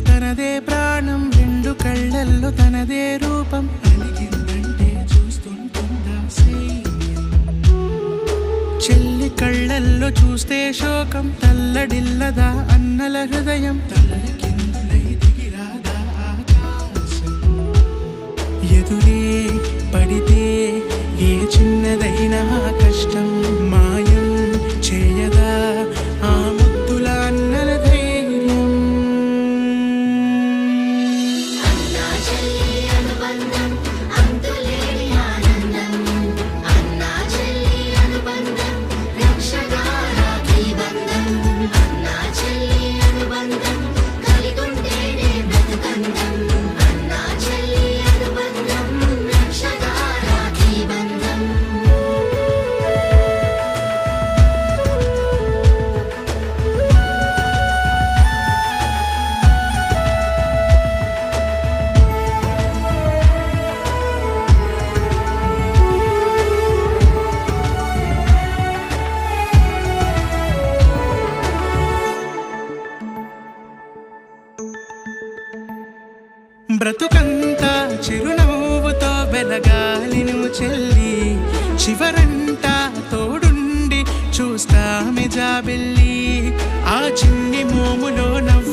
తనదే ప్రాణం రెండు కళ్ళల్లో తనదే రూపం. అలిగిందంటే చూస్తుంటుందా చెల్లి కళ్ళల్లో చూస్తే శోకం తల్లడిల్లదా అన్నల హృదయం. తలల ఎదురే పడితే ఏ చిన్నదైనా కష్టం? బ్రతుకంతా చిరునవ్వుతో వెలగాలి నువ్వు చెల్లి. చివరంతా తోడుండి చూస్తామి జాబిల్లి. ఆ చిన్ని మోములో నవ్వు